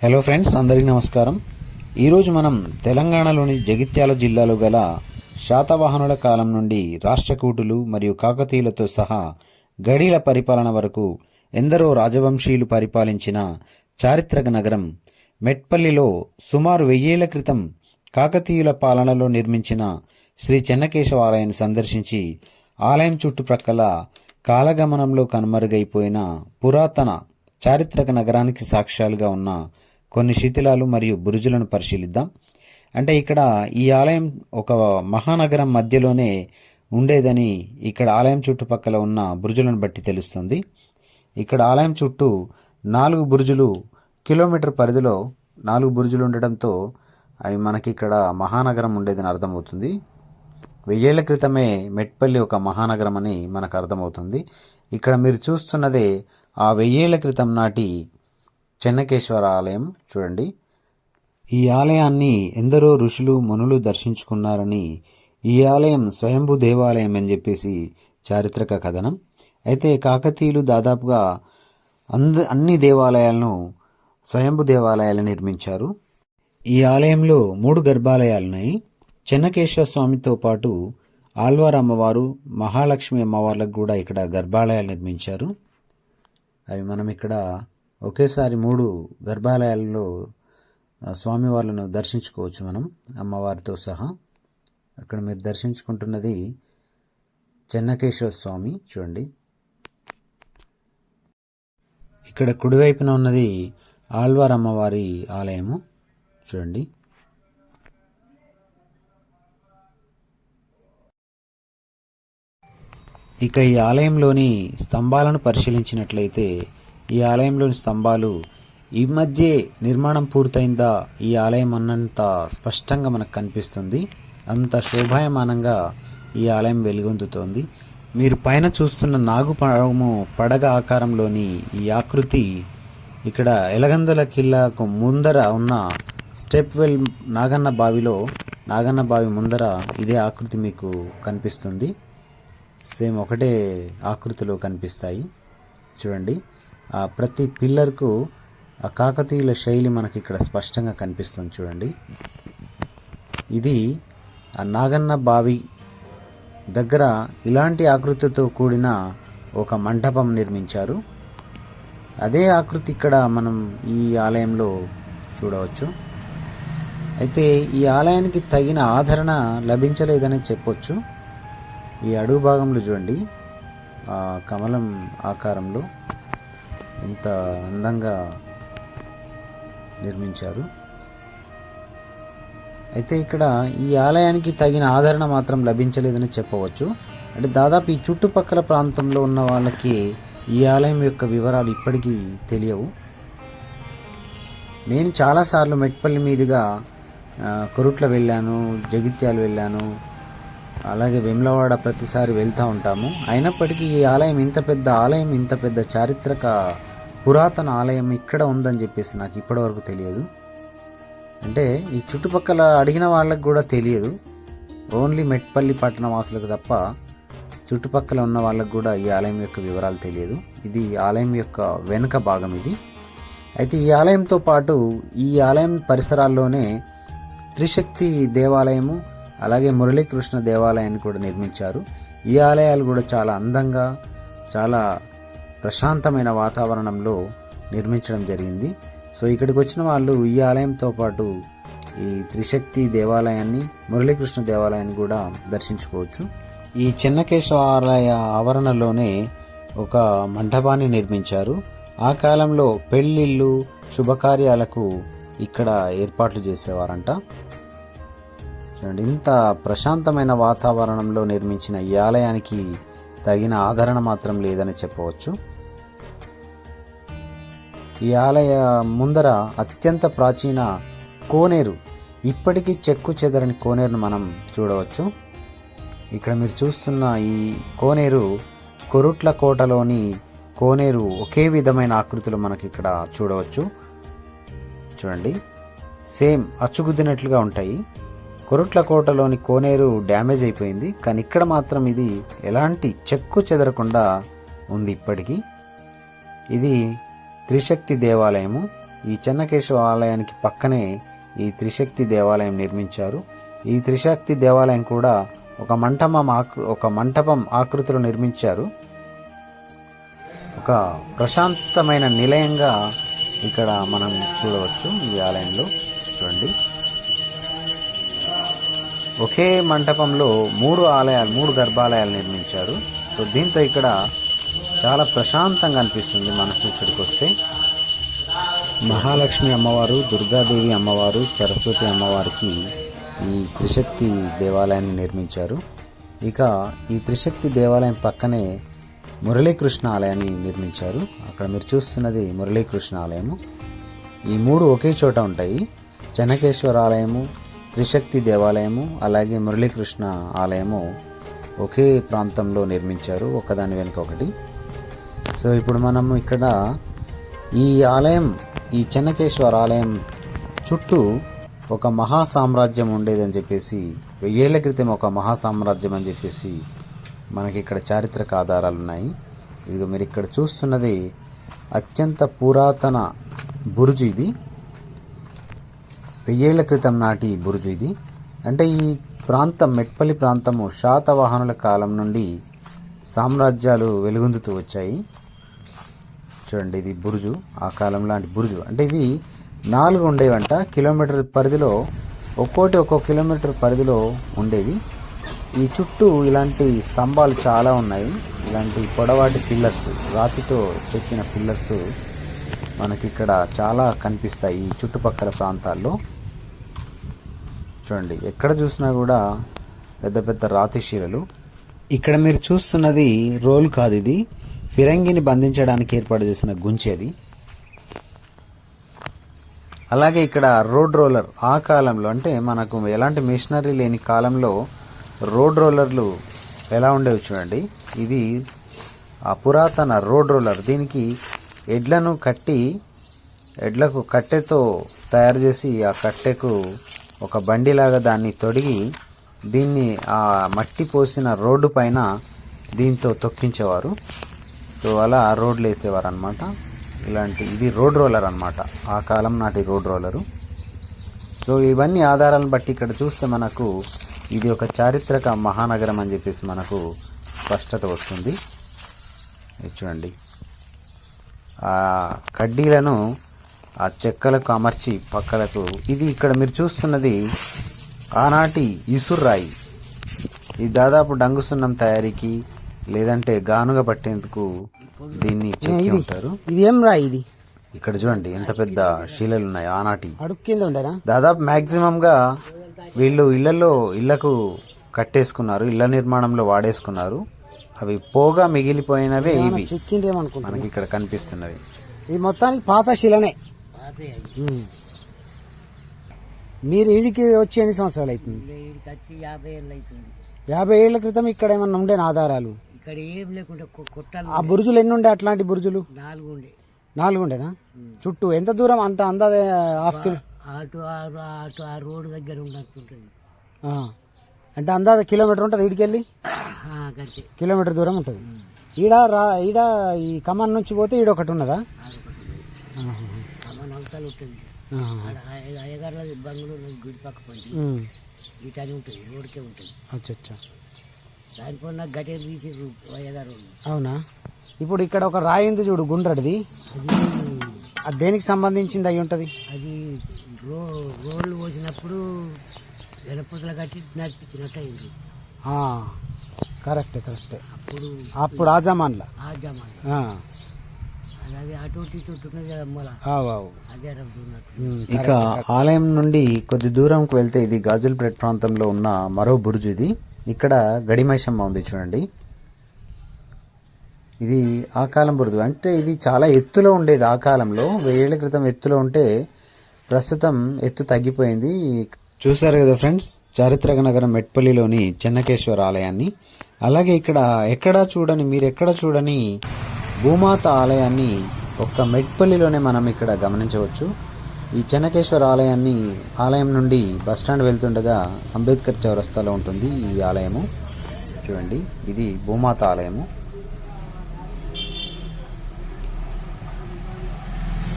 Hello friends అందరికీ నమస్కారం. ఈరోజు మనం తెలంగాణలోని జగిత్యాల జిల్లాలో గల శాతవాహనుల కాలం నుండి రాష్ట్రకూటులు మరియు కాకతీయులతో సహా గడీల పరిపాలన వరకు ఎందరో రాజవంశీయులు పరిపాలించిన చారిత్రక నగరం మెట్పల్లిలో సుమారు వెయ్యేళ్ళ క్రితం కాకతీయుల పాలనలో నిర్మించిన శ్రీ చెన్నకేశవ ఆలయాన్ని సందర్శించి ఆలయం చుట్టుప్రక్కల కాలగమనంలో కనుమరుగైపోయిన పురాతన చారిత్రక నగరానికి సాక్ష్యాలుగా ఉన్న కొన్ని శిథిలాలు మరియు బురుజులను పరిశీలిద్దాం. అంటే ఇక్కడ ఈ ఆలయం ఒక మహానగరం మధ్యలోనే ఉండేదని ఇక్కడ ఆలయం చుట్టుపక్కల ఉన్న బురుజులను బట్టి తెలుస్తుంది. ఇక్కడ ఆలయం చుట్టూ నాలుగు బురుజులు కిలోమీటర్ పరిధిలో నాలుగు బురుజులు ఉండడంతో అవి మనకి ఇక్కడ మహానగరం ఉండేదని అర్థమవుతుంది. వెయ్యేళ్ళ క్రితమే మెట్పల్లి ఒక మహానగరం అని మనకు అర్థమవుతుంది. ఇక్కడ మీరు చూస్తున్నదే ఆ వెయ్యేళ్ళ క్రితం నాటి చెన్నకేశ్వర ఆలయం. చూడండి. ఈ ఆలయాన్ని ఎందరో ఋషులు మునులు దర్శించుకున్నారని ఈ ఆలయం స్వయంభూ దేవాలయం అని చెప్పేసి చారిత్రక కథనం. అయితే కాకతీయులు దాదాపుగా అంద అన్ని దేవాలయాలను స్వయంభూ దేవాలయాలు నిర్మించారు. ఈ ఆలయంలో మూడు గర్భాలయాలున్నాయి. చెన్నకేశ్వర స్వామితో పాటు ఆల్వార్ అమ్మవారు మహాలక్ష్మి అమ్మవార్లకు కూడా ఇక్కడ గర్భాలయాలు నిర్మించారు. అవి మనం ఇక్కడ ఒకేసారి మూడు గర్భాలయాల్లో స్వామివార్లను దర్శించుకోవచ్చు మనం అమ్మవారితో సహా. అక్కడ మీరు దర్శించుకుంటున్నది చెన్నకేశ్వర స్వామి చూడండి. ఇక్కడ కుడివైపున ఉన్నది ఆల్వార్ అమ్మవారి ఆలయము చూడండి. ఇక ఈ ఆలయంలోని స్తంభాలను పరిశీలించినట్లయితే ఈ ఆలయంలోని స్తంభాలు ఈ మధ్య నిర్మాణం పూర్తయిందా ఈ ఆలయం అన్నంత స్పష్టంగా మనకు కనిపిస్తుంది. అంత శోభాయమానంగా ఈ ఆలయం వెలుగొందుతోంది. మీరు పైన చూస్తున్న నాగుపడము పడగ ఆకారంలోని ఈ ఆకృతి ఇక్కడ ఎలగందల కిల్లాకు ముందర ఉన్న స్టెప్ వెల్ నాగన్న బావిలో నాగన్న బావి ముందర ఇదే ఆకృతి మీకు కనిపిస్తుంది. సేమ్ ఒకటే ఆకృతిలో కనిపిస్తాయి. చూడండి. ప్రతి పిల్లర్కు కాకతీయుల శైలి మనకి ఇక్కడ స్పష్టంగా కనిపిస్తుంది చూడండి. ఇది నాగన్న బావి దగ్గర ఇలాంటి ఆకృతితో కూడిన ఒక మంటపం నిర్మించారు. అదే ఆకృతి ఇక్కడ మనం ఈ ఆలయంలో చూడవచ్చు. అయితే ఈ ఆలయానికి తగిన ఆదరణ లభించలేదని చెప్పొచ్చు. ఈ అడుగు భాగంలో చూడండి. ఆ కమలం ఆకారంలో ఎంత అందంగా నిర్మించారు. అయితే ఇక్కడ ఈ ఆలయానికి తగిన ఆదరణ మాత్రం లభించలేదని చెప్పవచ్చు. అంటే దాదాపు ఈ చుట్టుపక్కల ప్రాంతంలో ఉన్న వాళ్ళకి ఈ ఆలయం యొక్క వివరాలు ఇప్పటికీ తెలియవు. నేను చాలాసార్లు మెట్పల్లి మీదుగా కొరుట్ల వెళ్ళాను జగిత్యాలు వెళ్ళాను అలాగే వెమ్లవాడ ప్రతిసారి వెళ్తూ ఉంటాము. అయినప్పటికీ ఈ ఆలయం ఇంత పెద్ద ఆలయం ఇంత పెద్ద చారిత్రక పురాతన ఆలయం ఇక్కడ ఉందని చెప్పేసి నాకు ఇప్పటివరకు తెలియదు. అంటే ఈ చుట్టుపక్కల అడిగిన వాళ్ళకి కూడా తెలియదు. ఓన్లీ మెట్పల్లి పట్టణ వాసులకు తప్ప చుట్టుపక్కల ఉన్న వాళ్ళకు కూడా ఈ ఆలయం యొక్క వివరాలు తెలియదు. ఇది ఆలయం యొక్క వెనుక భాగం ఇది. అయితే ఈ ఆలయంతో పాటు ఈ ఆలయం పరిసరాల్లోనే త్రిశక్తి దేవాలయము అలాగే మురళీకృష్ణ దేవాలయాన్ని కూడా నిర్మించారు. ఈ ఆలయాలు కూడా చాలా అందంగా చాలా ప్రశాంతమైన వాతావరణంలో నిర్మించడం జరిగింది. సో ఇక్కడికి వచ్చిన వాళ్ళు ఈ ఆలయంతో పాటు ఈ త్రిశక్తి దేవాలయాన్ని మురళీకృష్ణ దేవాలయాన్ని కూడా దర్శించుకోవచ్చు. ఈ చెన్నకేశవ ఆలయ ఆవరణలోనే ఒక మండపాన్ని నిర్మించారు. ఆ కాలంలో పెళ్ళిళ్ళు శుభకార్యాలకు ఇక్కడ ఏర్పాట్లు చేసేవారంట. చూడండి. ఇంత ప్రశాంతమైన వాతావరణంలో నిర్మించిన ఈ ఆలయానికి తగిన ఆదరణ మాత్రం లేదని చెప్పవచ్చు. ఈ ఆలయ ముందర అత్యంత ప్రాచీన కోనేరు. ఇప్పటికీ చెక్కు చెదరని కోనేరును మనం చూడవచ్చు. ఇక్కడ మీరు చూస్తున్న ఈ కోనేరు కొరుట్ల కోటలోని కోనేరు ఒకే విధమైన ఆకృతిలో మనకి ఇక్కడ చూడవచ్చు. చూడండి. సేమ్ అచ్చుగుద్దినట్లుగా ఉంటాయి. కొరుట్ల కోటలోని కోనేరు డ్యామేజ్ అయిపోయింది కానీ ఇక్కడ మాత్రం ఇది ఎలాంటి చెక్కు చెదరకుండా ఉంది ఇప్పటికీ. ఇది త్రిశక్తి దేవాలయము. ఈ చెన్నకేశవ ఆలయానికి పక్కనే ఈ త్రిశక్తి దేవాలయం నిర్మించారు. ఈ త్రిశక్తి దేవాలయం కూడా ఒక మంటపం ఆకృ ఒక మంటపం ఆకృతిలో నిర్మించారు. ఒక ప్రశాంతమైన నిలయంగా ఇక్కడ మనం చూడవచ్చు ఈ ఆలయంలో. చూడండి. ఒకే మంటపంలో మూడు ఆలయాలు మూడు గర్భాలయాలు నిర్మించారు. సో దీంతో ఇక్కడ చాలా ప్రశాంతంగా అనిపిస్తుంది మనసు ఇక్కడికి వస్తే. మహాలక్ష్మి అమ్మవారు దుర్గాదేవి అమ్మవారు సరస్వతి అమ్మవారికి ఈ త్రిశక్తి దేవాలయాన్ని నిర్మించారు. ఇక ఈ త్రిశక్తి దేవాలయం పక్కనే మురళీకృష్ణ ఆలయాన్ని నిర్మించారు. అక్కడ మీరు చూస్తున్నది మురళీకృష్ణ ఆలయము. ఈ మూడు ఒకే చోట ఉంటాయి. చెనకేశ్వర ఆలయము త్రిశక్తి దేవాలయము అలాగే మురళీకృష్ణ ఆలయము ఒకే ప్రాంతంలో నిర్మించారు ఒకదాని వెనుక ఒకటి. సో ఇప్పుడు మనం ఇక్కడ ఈ ఆలయం ఈ చెన్నకేశ్వర ఆలయం చుట్టూ ఒక మహా సామ్రాజ్యం ఉండేదని చెప్పేసి వెయ్యేళ్ళ క్రితం ఒక మహా సామ్రాజ్యం అని చెప్పేసి మనకి ఇక్కడ చారిత్రక ఆధారాలు ఉన్నాయి. ఇదిగో మీరు ఇక్కడ చూస్తున్నది అత్యంత పురాతన బురుజు ఇది. వెయ్యేళ్ళ క్రితం నాటి బురుజు ఇది. అంటే ఈ ప్రాంతం మెట్పల్లి ప్రాంతము శాతవాహనుల కాలం నుండి సామ్రాజ్యాలు వెలుగొందుతూ వచ్చాయి. చూడండి ఇది బురుజు. ఆ కాలం లాంటి బురుజు. అంటే ఇవి నాలుగు ఉండేవంట. కిలోమీటర్ పరిధిలో ఒక్కోటి ఒక్కో కిలోమీటర్ పరిధిలో ఉండేవి. ఈ చుట్టూ ఇలాంటి స్తంభాలు చాలా ఉన్నాయి. ఇలాంటి పొడవాటి పిల్లర్స్ రాతితో చెక్కిన పిల్లర్స్ మనకి ఇక్కడ చాలా కనిపిస్తాయి ఈ చుట్టుపక్కల ప్రాంతాల్లో. చూడండి ఎక్కడ చూసినా కూడా పెద్ద పెద్ద రాతి ఇక్కడ మీరు చూస్తున్నది రోల్ కాదు ఇది. ఫిరంగిని బంధించడానికి ఏర్పాటు చేసిన గుంచేది అలాగే ఇక్కడ రోడ్ రోలర్ ఆ కాలంలో అంటే మనకు ఎలాంటి మిషనరీ లేని కాలంలో రోడ్ రోలర్లు ఎలా ఉండేవి చూడండి. ఇది ఆ పురాతన రోడ్ రోలర్ దీనికి ఎడ్లను కట్టి ఎడ్లకు కట్టెతో తయారు చేసి ఆ కట్టెకు ఒక బండిలాగా దాన్ని తొడిగి దీన్ని ఆ మట్టి పోసిన రోడ్డు పైన దీంతో తొక్కించేవారు. సో అలా రోడ్లు వేసేవారు అనమాట ఇలాంటి ఇది రోడ్ రోలర్ అనమాట ఆ కాలం నాటి రోడ్ రోలరు. సో ఇవన్నీ ఆధారాలను బట్టి ఇక్కడ చూస్తే మనకు ఇది ఒక చారిత్రక మహానగరం అని చెప్పేసి మనకు స్పష్టత వస్తుంది. చూడండి. కడ్డీలను ఆ చెక్కలకు అమర్చి పక్కలకు. ఇది ఇక్కడ మీరు చూస్తున్నది ఆనాటి ఇసుర్రాయి ఇది దాదాపు డంగు సున్నం తయారీకి లేదంటే గానుగ పట్టేందుకు దీన్ని చెక్కి ఉంటారు. ఇది ఏం రా ఇది? ఇక్కడ చూడండి ఎంత పెద్ద శీలలు ఉన్నాయి ఆనాటి. దాదాపు మాక్సిమం గా వీళ్ళు ఇళ్ళలో ఇళ్ళకు కట్టేసుకున్నారు ఇళ్ళ నిర్మాణంలో వాడేసుకున్నారు. అవి పోగా మిగిలిపోయినవే ఇవి. మనకి ఇక్కడ కనిపిస్తున్నవి. ఇది మొత్తానికి పాత శిలనే. మీరు ఈడికి వచ్చి ఎన్ని సంవత్సరాలు అవుతుంది? యాభై ఏళ్ళ క్రితం ఇక్కడ ఏమన్నా ఉండే ఆధారాలు ఇక్కడ ఏం లేకుండా కొట్టాలు ఆ బురుజులు ఎన్ని ఉండే అట్లాంటి బురుజులు? నాలుగు ఉండే. నాలుగు ఉండేనా? చుట్టూ ఎంత దూరం అంత అందాజ హాఫ్ కిలో అటు ఆ- అటు ఆ రోడ్డు దగ్గర ఉన్నట్టుంటుంది. అంటే అందాజ కిలోమీటర్ ఉంటుంది ఈడికి వెళ్ళి? ఆ, గంతే. కిలోమీటర్ దూరం ఉంటుంది. ఈడ రా ఈడ ఈ ఖమ్మం నుంచి పోతే ఈడ ఒకటి ఉన్నదా అమ్మ నవసాలు ఉంటుంది. అయ్యగారుల బంగ్లూరు గుడి పక్క పోయి ఉమ్. ఇటని ఉంటుంది రోడ్కే ఉంటుంది. అచ్చా దానిపై నాకు గటే తీసి అయ్యగారు. అవునా? ఇప్పుడు ఇక్కడ ఒక రాయి ఉంది చూడు గుండ్రడిది అది దేనికి సంబంధించింది అయి ఉంటుంది? అది రో రోడ్లు పోసినప్పుడు వెనపూతలు కట్టి నడిపించినట్టు అయింది కరెక్టే కరెక్టే. అప్పుడు అప్పుడు ఆ జమాన్లా. ఆ జమాన్ ఇక ఆలయం నుండి కొద్ది దూరంకు వెళ్తే ఇది గాజులపేట ప్రాంతంలో ఉన్న మరో బురుజు ఇది. ఇక్కడ గడిమైషమ్మ ఉంది చూడండి. ఇది ఆ కాలం బురుజు. అంటే ఇది చాలా ఎత్తులో ఉండేది ఆ కాలంలో. వెయ్యేళ్ళ క్రితం ఎత్తులో ఉంటే ప్రస్తుతం ఎత్తు తగ్గిపోయింది. చూసారు కదా ఫ్రెండ్స్? చారిత్రక నగరం మెట్పల్లిలోని చెన్నకేశ్వర ఆలయాన్ని. అలాగే ఇక్కడ ఎక్కడా చూడని మీరు ఎక్కడ చూడని భూమాత ఆలయాన్ని ఒక్క మెట్పల్లిలోనే మనం ఇక్కడ గమనించవచ్చు. ఈ చెన్నకేశ్వర ఆలయాన్ని ఆలయం నుండి బస్టాండ్ వెళ్తుండగా అంబేద్కర్ చౌరస్తాలో ఉంటుంది ఈ ఆలయము. చూడండి ఇది భూమాత ఆలయము.